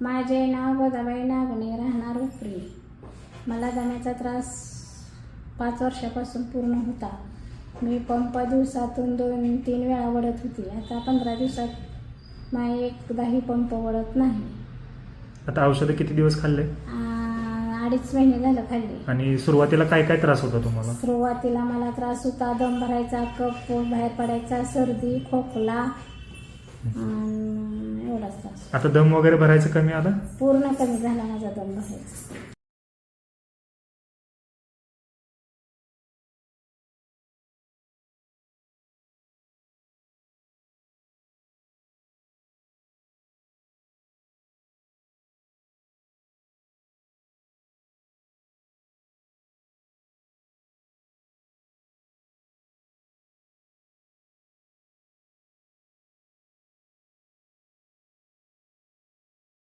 माझे नाव गोदाबाई नागणे राहणार उपरी मला दम्याचा त्रास पाच वर्षापासून पूर्ण होता. मी पंप दिवसातून दोन तीन वेळा वडत होती. आता पंधरा दिवसात माझे एकदाही पंप वडत नाही. आता औषधं किती दिवस खाल्ले? अडीच महिने झालं खाल्ली. आणि सुरुवातीला काय काय त्रास होता तुम्हाला? सुरुवातीला मला त्रास होता दम भरायचा कप बाहेर पडायचा सर्दी खोकला त्रास आता दम वगैरे भरायचं कमी आलं पूर्ण कमी झाला माझा दम भरायचा